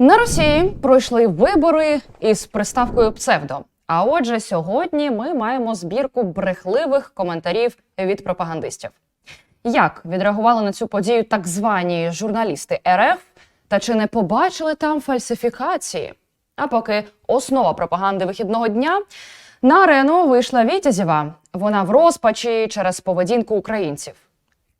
На Росії пройшли вибори із приставкою псевдо. А отже, сьогодні ми маємо збірку брехливих коментарів від пропагандистів. Як відреагували на цю подію так звані журналісти РФ, та чи не побачили там фальсифікації? А поки основа пропаганди вихідного дня на арену вийшла Вітязєва. Вона в розпачі через поведінку українців.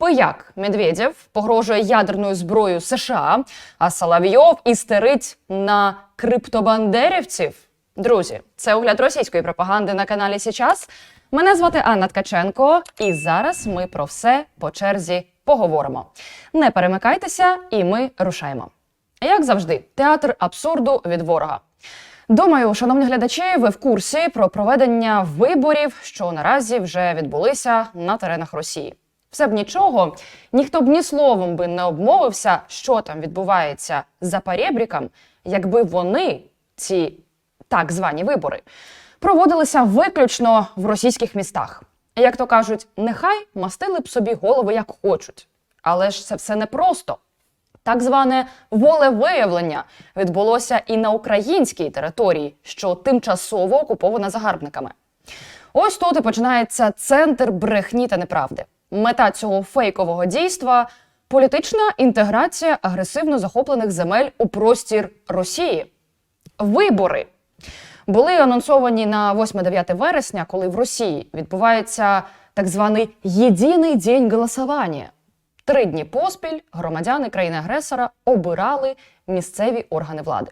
Пияк Медведєв погрожує ядерною зброєю США, а Соловйов істерить на криптобандерівців. Друзі, це огляд російської пропаганди на каналі Січас. Мене звати Анна Ткаченко, і зараз ми про все по черзі поговоримо. Не перемикайтеся, і ми рушаємо. Як завжди, театр абсурду від ворога. Думаю, шановні глядачі, ви в курсі про проведення виборів, що наразі вже відбулися на теренах Росії. Все б нічого, ніхто б ні словом би не обмовився, що там відбувається за перебріком, якби вони, ці так звані вибори, проводилися виключно в російських містах. Як то кажуть, нехай мастили б собі голови як хочуть. Але ж це все непросто. Так зване волевиявлення відбулося і на українській території, що тимчасово окупована загарбниками. Ось тут і починається центр брехні та неправди. Мета цього фейкового дійства політична інтеграція агресивно захоплених земель у простір Росії. Вибори були анонсовані на 8-9 вересня, коли в Росії відбувається так званий єдиний день голосування. Три дні поспіль громадяни країни-агресора обирали місцеві органи влади.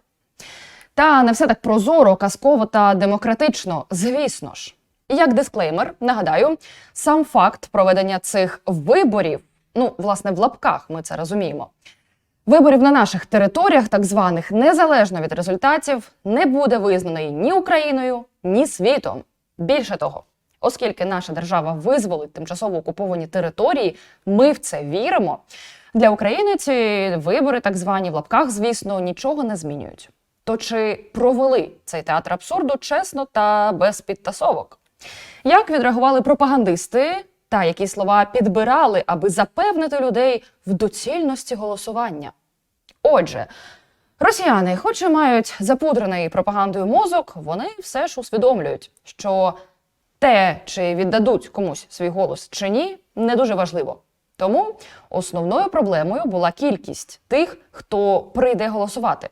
Та не все так прозоро, казково та демократично, звісно ж. Як дисклеймер, нагадаю, сам факт проведення цих виборів, ну, власне, в лапках ми це розуміємо. Виборів на наших територіях, так званих, незалежно від результатів, не буде визнаний ні Україною, ні світом. Більше того, оскільки наша держава визволить тимчасово окуповані території, ми в це віримо. Для України ці вибори, так звані в лапках, звісно, нічого не змінюють. То чи провели цей театр абсурду чесно та без підтасовок? Як відреагували пропагандисти та які слова підбирали, аби запевнити людей в доцільності голосування? Отже, росіяни, хоч і мають запудрений пропагандою мозок, вони все ж усвідомлюють, що те, чи віддадуть комусь свій голос чи ні, не дуже важливо. Тому основною проблемою була кількість тих, хто прийде голосувати.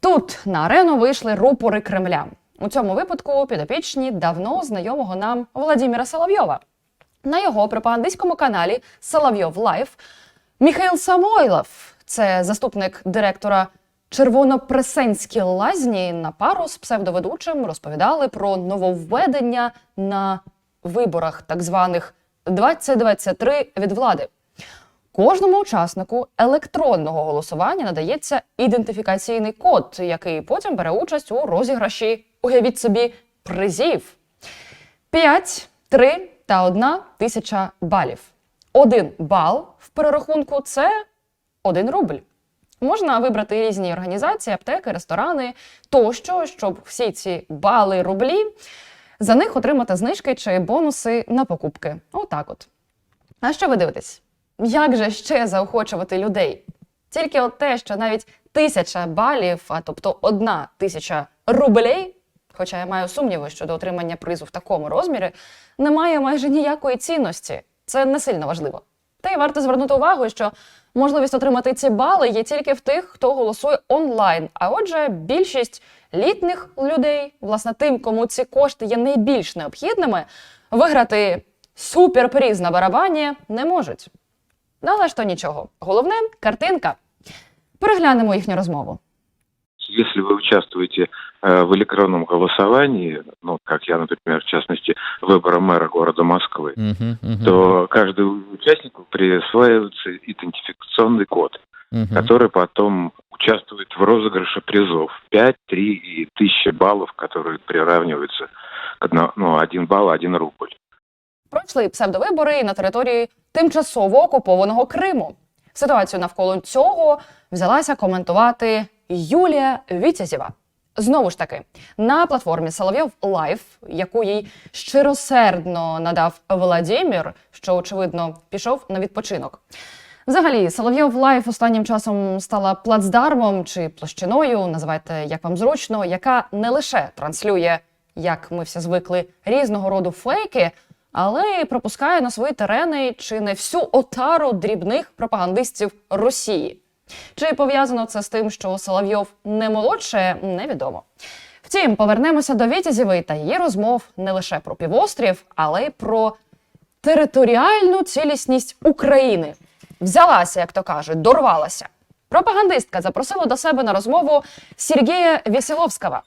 Тут на арену вийшли рупори Кремля. У цьому випадку підопічні давно знайомого нам Владимира Соловйова. На його пропагандистському каналі Соловйов Лайф Міхайл Самойлов, це заступник директора Червонопресенські лазні, на пару з псевдоведучим розповідали про нововведення на виборах, так званих 2023 від влади. Кожному учаснику електронного голосування надається ідентифікаційний код, який потім бере участь у розіграші. Уявіть собі призів: 5, 3 та 1 тисяча балів. Один бал в перерахунку це 1 рубль. Можна вибрати різні організації, аптеки, ресторани тощо, щоб всі ці бали рублі за них отримати знижки чи бонуси на покупки. Отак от. А що ви дивитесь? Як же ще заохочувати людей? Тільки от те, що навіть тисяча балів, а тобто одна тисяча рублей, хоча я маю сумніви щодо отримання призу в такому розмірі, не має майже ніякої цінності. Це не сильно важливо. Та й варто звернути увагу, що можливість отримати ці бали є тільки в тих, хто голосує онлайн. А отже, більшість літніх людей, власне, тим, кому ці кошти є найбільш необхідними, виграти суперприз на барабані не можуть. Ну, але ж то нічого. Головне картинка. Переглянемо їхню розмову. Если вы участвуете э, в электронном голосовании, ну, как я, например, в частности, выбора мэра города Москвы, Мгм, мгм, то каждому участнику присваивается идентификационный код, мгм. который потом участвует в розыгрыше призов. 5, 3 и 1000 баллов, которые приравниваются к одно, ну, один балл, один рубль. Пройшли псевдовибори на території тимчасово окупованого Криму. Ситуацію навколо цього взялася коментувати Юлія Вітязєва. Знову ж таки, на платформі Соловйов Лайф, яку їй щиросердно надав Владимир, що очевидно пішов на відпочинок. Взагалі, Соловйов Лайф останнім часом стала плацдармом чи площиною, називайте як вам зручно, яка не лише транслює, як ми всі звикли, різного роду фейки, але й пропускає на свої терени чи не всю отару дрібних пропагандистів Росії. Чи пов'язано це з тим, що Соловйов не молодше, невідомо. Втім, повернемося до Вітязєвої та її розмов не лише про півострів, але й про територіальну цілісність України. Взялася, як то кажуть, дорвалася. Пропагандистка запросила до себе на розмову Сергія Вєсіловського.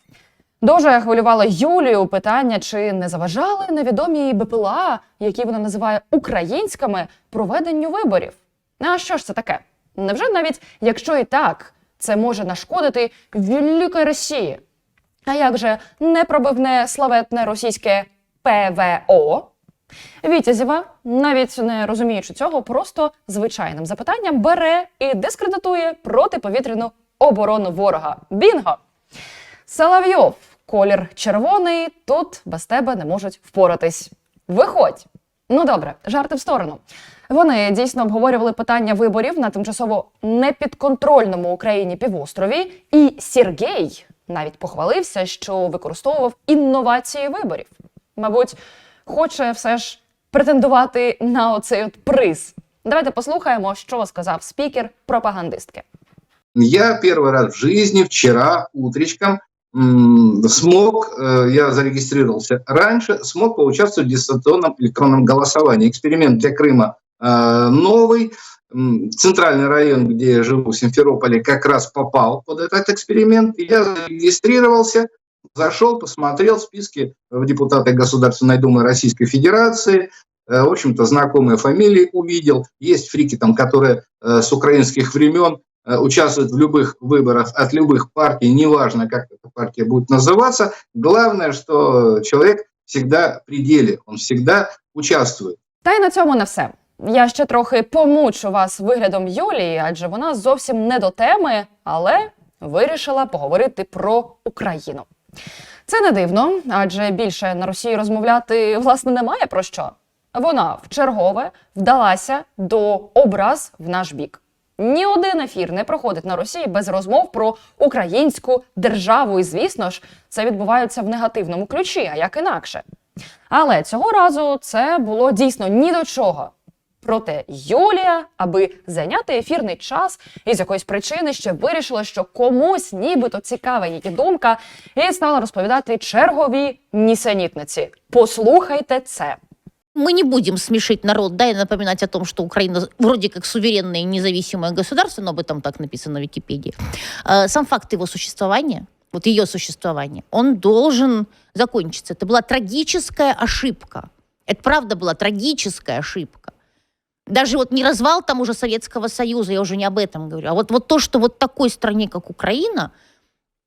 Дуже хвилювало Юлію питання, чи не заважали невідомі БПЛА, які вона називає українськими, проведенню виборів. А що ж це таке? Невже навіть якщо і так, це може нашкодити великій Росії? А як же непробивне славетне російське ПВО? Вітязєва, навіть не розуміючи цього, просто звичайним запитанням бере і дискредитує протиповітряну оборону ворога. Бінго! Соловйов, колір червоний, тут без тебе не можуть впоратись. Виходь! Ну добре, жарти в сторону. Вони дійсно обговорювали питання виборів на тимчасово непідконтрольному Україні півострові, і Сергій навіть похвалився, що використовував інновації виборів. Мабуть, хоче все ж претендувати на оцей от приз. Давайте послухаємо, що сказав спікер пропагандистки. Я первый раз в жизни вчера утречком м, смог, э, я зарегистрировался раньше, смог поучаствовать в дистанционном электронном голосовании. Эксперимент для Крыма э, новый. М, Центральный район, где я живу, в Симферополе, как раз попал под этот эксперимент. Я зарегистрировался, зашел, посмотрел списки в депутаты Государственной Думы Российской Федерации. Э, В общем-то, знакомые фамилии увидел. Есть фрики, там, которые э, с украинских времен э, участвуют в любых выборах от любых партий, неважно, как эта партия будет называться. Главное, что человек всегда в пределе, он всегда участвует. Та й на цьому не все. Я ще трохи помучу вас виглядом Юлії, адже вона зовсім не до теми, але вирішила поговорити про Україну. Це не дивно, адже більше на Росії розмовляти власне немає про що. Вона в чергове вдалася до образ в наш бік. Ні один ефір не проходить на Росії без розмов про українську державу. І звісно ж, це відбувається в негативному ключі, а як інакше. Але цього разу це було дійсно ні до чого. Проте Юлія, аби зайняти ефірний час, із якоїсь причини ще вирішила, що комусь нібито цікава її думка, і стала розповідати чергові нісенітниці. Послухайте це. Мы не будем смешить народ, да, и напоминать о том, что Украина вроде как суверенное и независимое государство, но об этом так написано в Википедии. Э, Сам факт его существования, вот ее существования, он должен закончиться. Это была трагическая ошибка. Это правда была трагическая ошибка. Даже вот не развал там уже Советского Союза, я уже не об этом говорю, а вот, вот то, что вот такой стране, как Украина,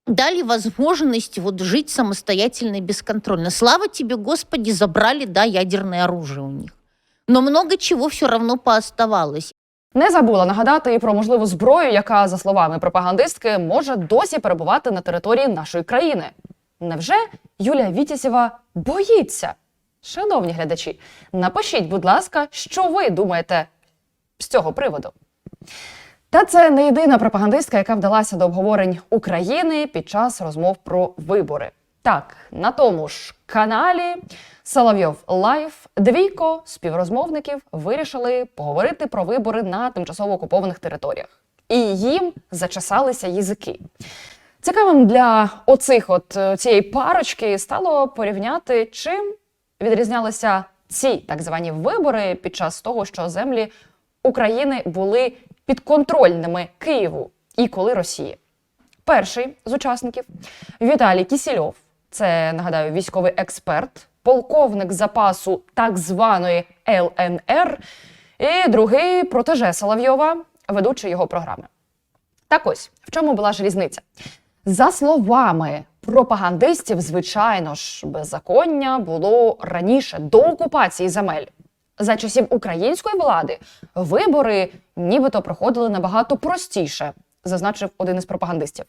дали возможность вот жить самостоятельно и бесконтрольно. Слава тебе, Господи, забрали, да, ядерное оружие у них. Но много чего все равно пооставалось. Не забула нагадати і про можливу зброю, яка, за словами пропагандистки, може досі перебувати на території нашої країни. Невже Юлія Вітязєва боїться? Шановні глядачі, напишіть, будь ласка, що ви думаєте з цього приводу. Та це не єдина пропагандистка, яка вдалася до обговорень України під час розмов про вибори. Так, на тому ж каналі Соловйов Лайф двійко співрозмовників вирішили поговорити про вибори на тимчасово окупованих територіях. І їм зачесалися язики. Цікавим для оцих от е, цієї парочки стало порівняти, чим відрізнялися ці так звані вибори під час того, що землі України були підконтрольними Києву і коли Росії. Перший з учасників Віталій Кісільов, це нагадаю військовий експерт, полковник запасу так званої ЛНР, і другий протеже Соловйова, ведучий його програми. Так ось в чому була ж різниця? За словами пропагандистів, звичайно ж, беззаконня було раніше до окупації земель. За часів української влади вибори нібито проходили набагато простіше, зазначив один із пропагандистів.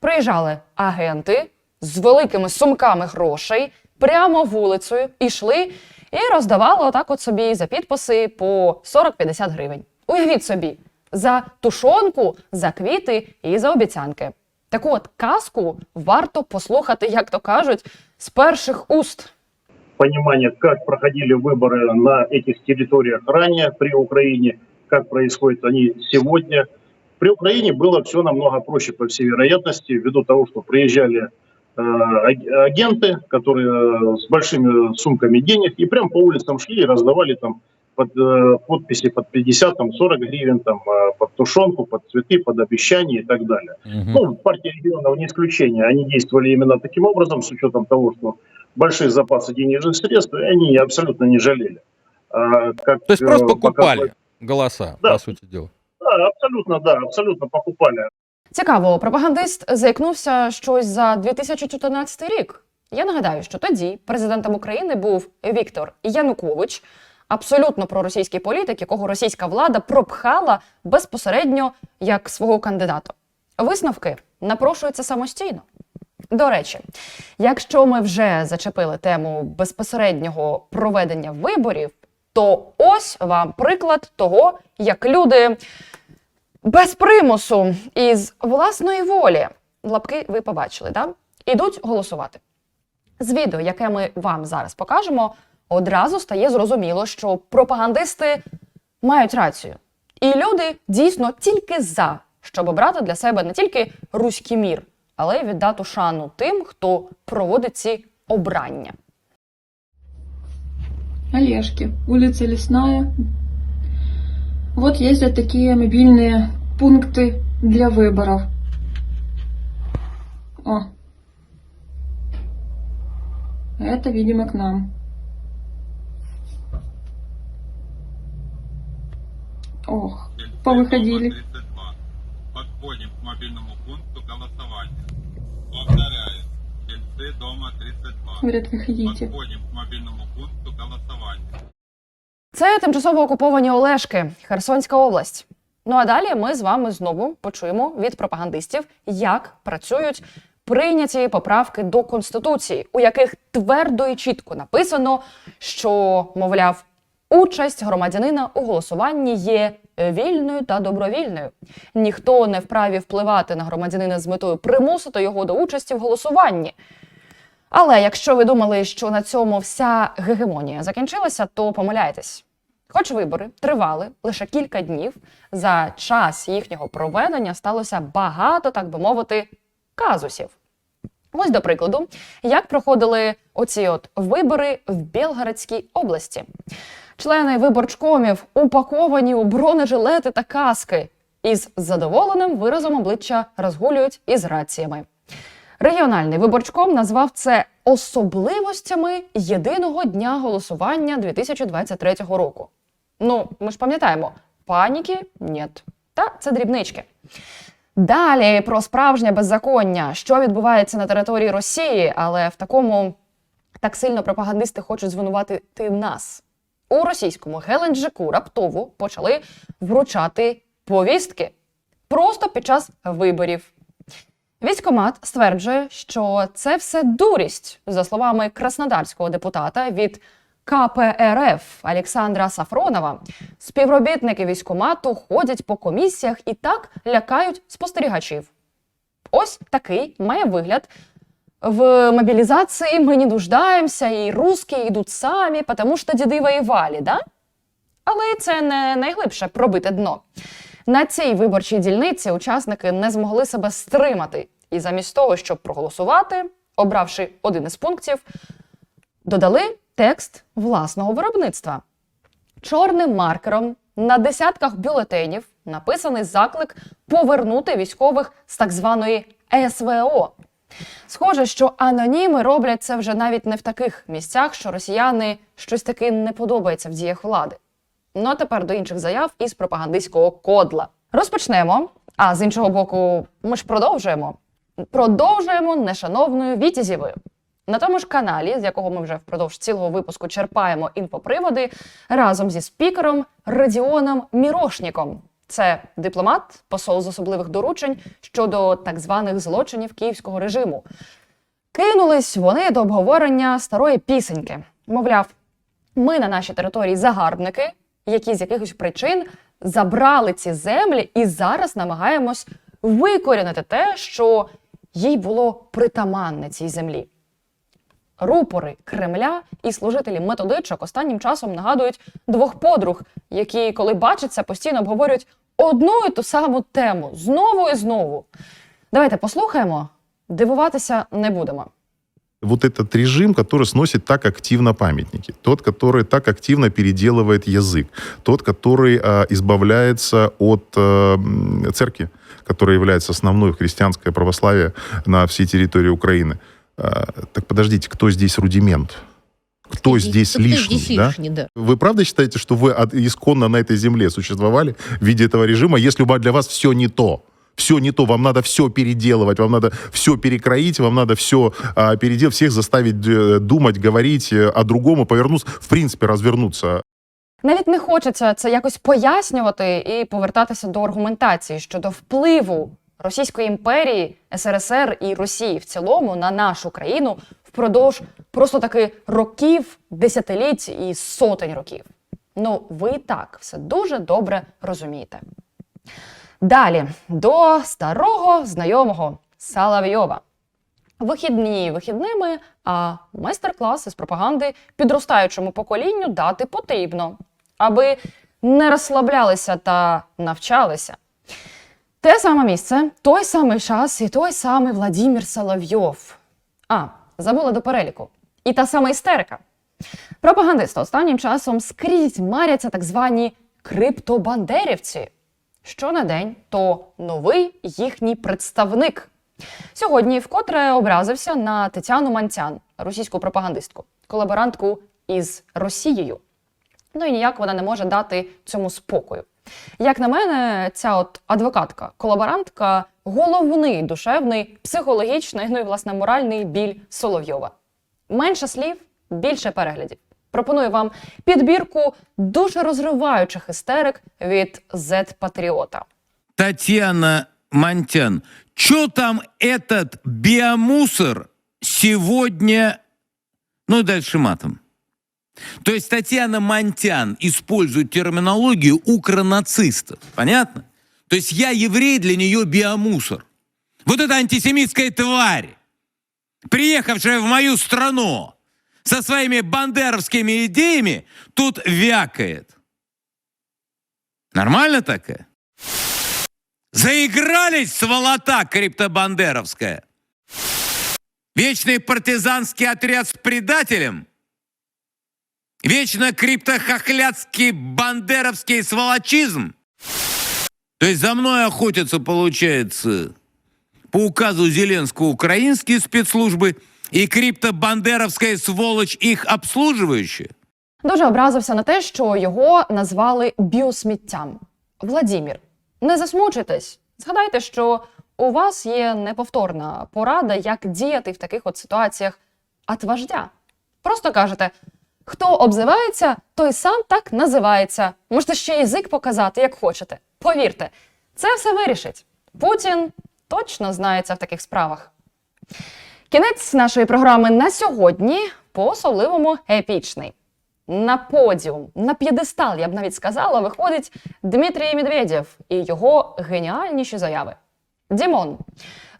Приїжджали агенти з великими сумками грошей прямо вулицею, ішли і роздавали отак от собі за підписи по 40-50 гривень. Уявіть собі, за тушонку, за квіти і за обіцянки. Таку от казку варто послухати, як то кажуть, з перших уст. понимание, как проходили выборы на этих территориях ранее при Украине, как происходят они сегодня. При Украине было все намного проще, по всей вероятности, ввиду того, что приезжали э, аг- агенты, которые с большими сумками денег, и прям по улицам шли и раздавали там под, э, подписи под 50, там, 40 гривен, там, э, под тушенку, под цветы, под обещания и так далее. Мгм. Ну, партия регионов не исключение. Они действовали именно таким образом, с учетом того, что большие запасы денежных средств, и они абсолютно не жалели. А, как, То есть просто э, покупали показывает- голоса, Да. по сути дела. Да, абсолютно, да, абсолютно покупали. Цікаво, пропагандист заікнувся щось за 2014 рік. Я нагадаю, що тоді президентом України був Віктор Янукович, абсолютно проросійський політик, якого російська влада пропхала безпосередньо як свого кандидата. Висновки напрошуються самостійно. До речі, якщо ми вже зачепили тему безпосереднього проведення виборів, то ось вам приклад того, як люди без примусу із власної волі лапки ви побачили, да? ідуть голосувати. З відео, яке ми вам зараз покажемо, одразу стає зрозуміло, що пропагандисти мають рацію. І люди дійсно тільки за, щоб обрати для себе не тільки руський мір, але й віддати шану тим, хто проводить ці обрання. Олежки, улица Лесная. Вот ездят такие мобильные пункты для выборов. О. Это, видимо, к нам. Ох, повыходили. 32. Подходим к мобильному пункту голосования. Повторяю. Сельцы дома 32. Говорят, выходите. Подходим к мобильному пункту голосования. Це тимчасово окуповані Олешки, Херсонська область. Ну а далі ми з вами знову почуємо від пропагандистів, як працюють прийняті поправки до конституції, у яких твердо і чітко написано, що, мовляв, участь громадянина у голосуванні є вільною та добровільною. Ніхто не вправі впливати на громадянина з метою примусити його до участі в голосуванні. Але якщо ви думали, що на цьому вся гегемонія закінчилася, то помиляєтесь. Хоч вибори тривали лише кілька днів, за час їхнього проведення сталося багато, так би мовити, казусів. Ось до прикладу, як проходили оці от вибори в Білгородській області. Члени виборчкомів упаковані у бронежилети та каски із задоволеним виразом обличчя розгулюють із раціями. Регіональний виборчком назвав це особливостями єдиного дня голосування 2023 року. Ну, ми ж пам'ятаємо, паніки нет. Та це дрібнички. Далі про справжнє беззаконня, що відбувається на території Росії, але в такому так сильно пропагандисти хочуть звинуватити нас. У російському Геленджику раптово почали вручати повістки просто під час виборів. Військомат стверджує, що це все дурість, за словами краснодарського депутата від КПРФ Олександра Сафронова. Співробітники військомату ходять по комісіях і так лякають спостерігачів. Ось такий має вигляд. В мобілізації ми не нуждаємося, і русські йдуть самі, тому що діди воювали, да? Але це не найглибше пробите дно. На цій виборчій дільниці учасники не змогли себе стримати, і замість того, щоб проголосувати, обравши один із пунктів, додали текст власного виробництва. Чорним маркером на десятках бюлетенів написаний заклик повернути військових з так званої СВО. Схоже, що аноніми роблять це вже навіть не в таких місцях, що росіяни щось таки не подобається в діях влади. Ну а тепер до інших заяв із пропагандистського кодла. Розпочнемо. А з іншого боку, ми ж продовжуємо. Продовжуємо нешановною Вітязєвою. На тому ж каналі, з якого ми вже впродовж цілого випуску черпаємо інфоприводи, разом зі спікером Радіоном Мірошніком. Це дипломат, посол з особливих доручень щодо так званих злочинів київського режиму. Кинулись вони до обговорення старої пісеньки. Мовляв, ми на нашій території загарбники, які з якихось причин забрали ці землі і зараз намагаємось викорінити те, що їй було притаманне цій землі Рупори Кремля і служителі методичок останнім часом нагадують двох подруг, які, коли бачаться, постійно обговорюють одну і ту саму тему знову і знову. Давайте послухаємо, дивуватися не будемо. вот этот режим, который сносит так активно памятники, тот, который так активно переделывает язык, тот, который э, избавляется от э, м, церкви, которая является основной христианское православие на всей территории Украины. Э, так подождите, кто здесь рудимент? Кто здесь Кто лишний? здесь да? лишний, да. Вы правда считаете, что вы от- исконно на этой земле существовали в виде этого режима, если у- для вас все не то? Все не то, вам надо все переделывать, вам надо все перекроить, вам надо все а, переделать, всех заставить э, думать, говорить э, о другому, повернуться, в принципе, развернуться. Навіть не хочеться це якось пояснювати і повертатися до аргументації щодо впливу Російської імперії, СРСР і Росії в цілому на нашу країну впродовж просто таки років, десятиліть і сотень років. Ну, ви і так все дуже добре розумієте. Далі до старого знайомого Салавйова. Вихідні вихідними, а майстер-класи з пропаганди підростаючому поколінню дати потрібно, аби не розслаблялися та навчалися. Те саме місце, той самий час і той самий Владимир Соловйов. А, забула до переліку. І та сама істерика. Пропагандисти останнім часом скрізь маряться так звані криптобандерівці. Що на день, то новий їхній представник. Сьогодні вкотре образився на Тетяну Манцян, російську пропагандистку, колаборантку із Росією. Ну і ніяк вона не може дати цьому спокою. Як на мене, ця от адвокатка, колаборантка головний душевний, психологічний, ну і власне моральний біль Соловйова. Менше слів, більше переглядів. Пропоную вам підбірку дуже розриваючих істерик від Z-патріота. Татьяна Монтян, что там этот биомусор сегодня... Ну и дальше матом. То есть Татьяна Монтян использует терминологию укронацистов. Понятно? То есть я еврей, для нее биомусор. Вот эта антисемитская тварь, приехавшая в мою страну со своими бандеровскими идеями, тут вякает. Нормально такая? Заигрались, сволота криптобандеровская. Вечный партизанский отряд с предателем. Вечно криптохохляцкий бандеровский сволочизм. То есть за мной охотятся, получается, по указу Зеленского украинские спецслужбы и криптобандеровская сволочь их обслуживающая. Дуже образився на те, що його назвали біосміттям. Владімір, не засмучуйтесь. Згадайте, що у вас є неповторна порада, як діяти в таких от ситуаціях от. Просто кажете: хто обзивається, той сам так називається. Можете ще язик показати, як хочете. Повірте, це все вирішить. Путін точно знається в таких справах. Кінець нашої програми на сьогодні по-особливому епічний. На подіум, на п'єдестал, я б навіть сказала, виходить Дмитрій Медведєв і його геніальніші заяви. Дімон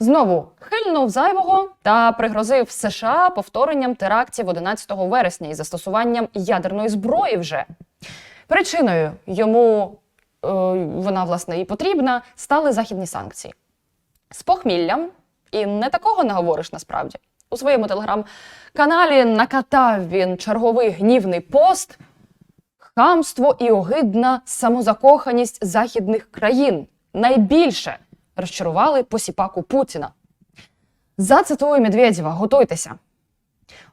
знову хильнув зайвого та пригрозив США повторенням терактів 11 вересня із застосуванням ядерної зброї вже. Причиною йому е, вона власне і потрібна стали західні санкції з похміллям, і не такого наговориш насправді. У своєму телеграм-каналі накатав він черговий гнівний пост, хамство і огидна самозакоханість західних країн найбільше розчарували посіпаку Путіна. Зацитую Медведєва, готуйтеся.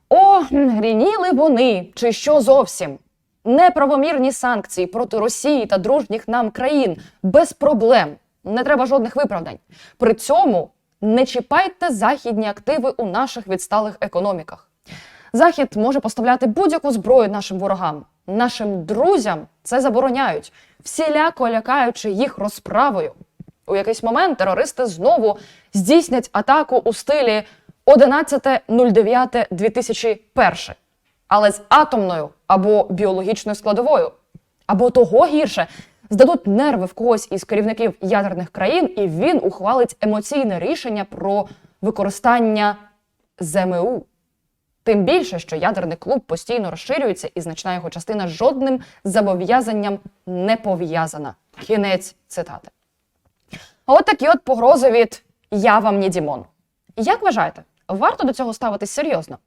О, грініли вони, чи що зовсім. Неправомірні санкції проти Росії та дружніх нам країн без проблем. Не треба жодних виправдань. При цьому не чіпайте західні активи у наших відсталих економіках. Захід може поставляти будь-яку зброю нашим ворогам. Нашим друзям це забороняють, всіляко лякаючи їх розправою. У якийсь момент терористи знову здійснять атаку у стилі 11.09.2001, але з атомною або біологічною складовою. Або того гірше, здадуть нерви в когось із керівників ядерних країн, і він ухвалить емоційне рішення про використання ЗМУ. Тим більше, що ядерний клуб постійно розширюється, і значна його частина жодним зобов'язанням не пов'язана. Кінець цитати. От такі от погрози від Я вам не Дімон. Як вважаєте, варто до цього ставитись серйозно?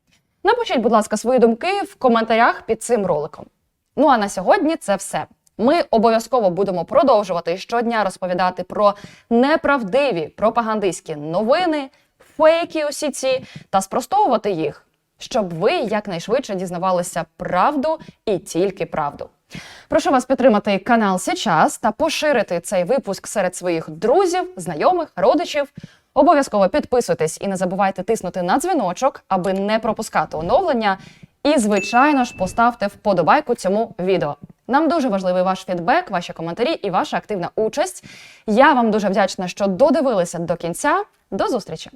Напишіть, будь ласка, свої думки в коментарях під цим роликом. Ну а на сьогодні це все. Ми обов'язково будемо продовжувати щодня розповідати про неправдиві пропагандистські новини, фейки усі ці та спростовувати їх, щоб ви якнайшвидше дізнавалися правду і тільки правду. Прошу вас підтримати канал сейчас та поширити цей випуск серед своїх друзів, знайомих, родичів. Обов'язково підписуйтесь і не забувайте тиснути на дзвіночок, аби не пропускати оновлення. І, звичайно ж, поставте вподобайку цьому відео. Нам дуже важливий ваш фідбек, ваші коментарі і ваша активна участь. Я вам дуже вдячна, що додивилися до кінця. До зустрічі!